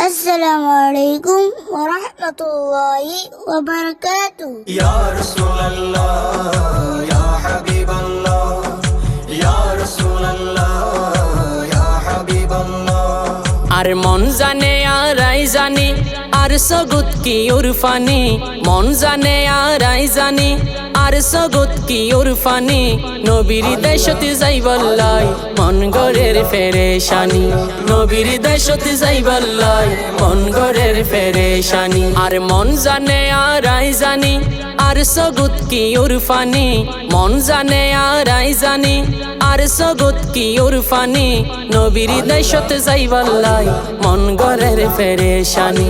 السلام عليكم ورحمة الله وبركاته يا رسول الله يا حبيب الله يا رسول الله يا حبيب الله আর মন জানে আর আই জানি আর সগুত কি উরফানি মন জানে আর আই জানি। আর সগুত কি উরফানি নবীর দেশতে যাইবাল্লাই মন গরের ফেরেশানি। নবীর দেশতে যাইবাল্লাই মন গরের ফেরেশানি। আর মন জানে আর আই জানি, আর সগুত কি উরফানি মন জানে আর আই জানি, আর সগুত কি উরফানি নবীর দেশতে যাইবাল্লাই মন গরের ফেরেশানি।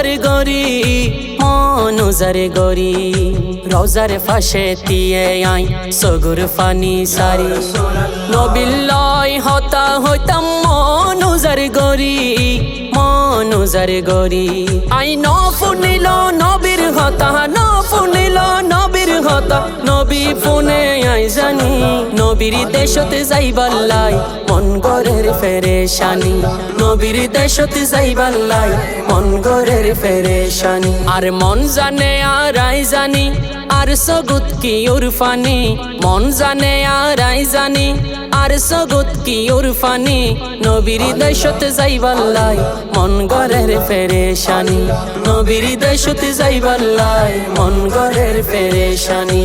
মনুজার গরি মনুজার গরি রোজার ফাঁসে দিয়ে আই সগুর ফানি সারি। নবিল্লয় হতা হইতাম মনুজার গরি মনুজার গরি আই ন ফুনিল নবীর হতা নবী ফোনে আই জানি, নবীর দেশতে যাইবাল্লাই মন গরের ফেরেশানি। নবীর দেশতে যাইবাল্লাই মন গরের ফেরেশানি। আর মন জানে আর আই জানি, আর সগুত কি উরফানি। মন জানে আর আই জানি, আর সগুত কি উরফানি। নবীর দেশতে যাইবাল্লাই মন গরের ফেরেশানি। নবীর দেশতে যাইবাল্লাই মন গরের ফেরেশানি।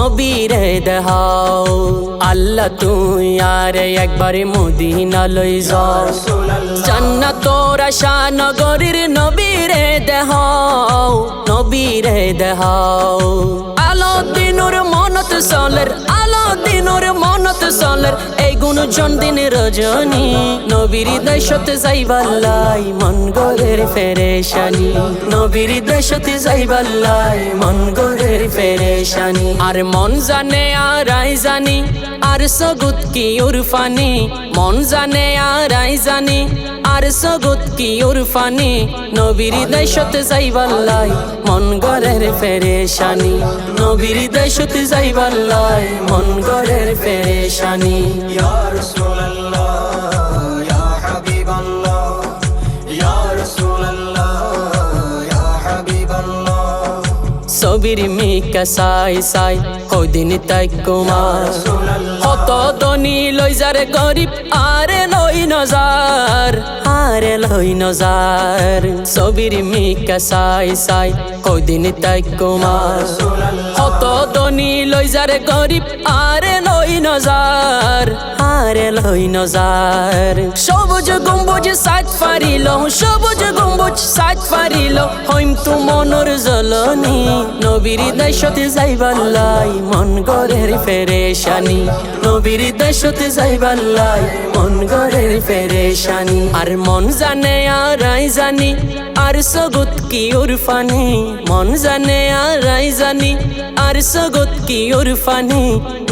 নবীর দেহাও। আল্লাহ তুই আর একবারে মদিনা লই যাও। জান্নাত তোরা শাহনগরীর নবীর দেহাও নবীর দেহাও। রজনী, নবীর দেশতে যাইবাল্লাই মন গরের ফেরেশানি। নবীর দেশতে যাইবাল্লাই মন গরের ফেরেশানি। আর মন জানে আর আই জানি, আর সগুত কি উরফানি। মন জানে আর আই জানি, আর সগুত কি উরফানি। নবীর দেশতে যাইবাল্লাই মন গরের ফেরেশানি। নবীর দেশতে যাইবাল্লাই মন গরের ফেরেশানি। সবির মিকা সাই সাই কদিন তাই কুমার। কত দনি লই যারে গরিব, আরে লই নজার আরে লই নজার সবির মিকা সাই সাই কদিন তাই কুমার। কত দনি লই যারে গরিব, আরে লই নজার আরে লই নজার সবুজ, গম্বুজ সাত ফারিল, সবুজ গম্বুজ সাত ফারিল হইম তু মনর জলনি, নবীর দেশতে যাইবাল্লাই মন গরের ফেরেশানি। নবীর দেশতে যাইবাল্লাই মন গরের ফেরেশানি। আর মন জানে আর আই জানি, আর সগুত কি উরফানি। মন জানে আর আই জানি, আর সগুত কি উরফানি।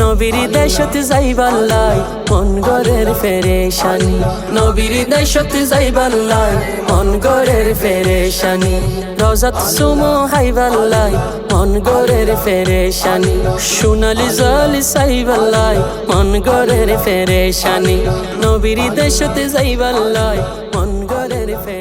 নবীর দেশতে যাইবাল্লাই মন গরের ফেরেশানি। নবীর দেশতে যাইবাল্লাই মন গরের ফেরেশানি। রজাত সুমো হাইবাল্লাই মন গরের ফেরেশানি। সোনালি জলি সাইবাল্লাই মন গরের ফেরেশানি। নবীর দেশতে যাইবাল্লাই মন গরের ফেরেশানি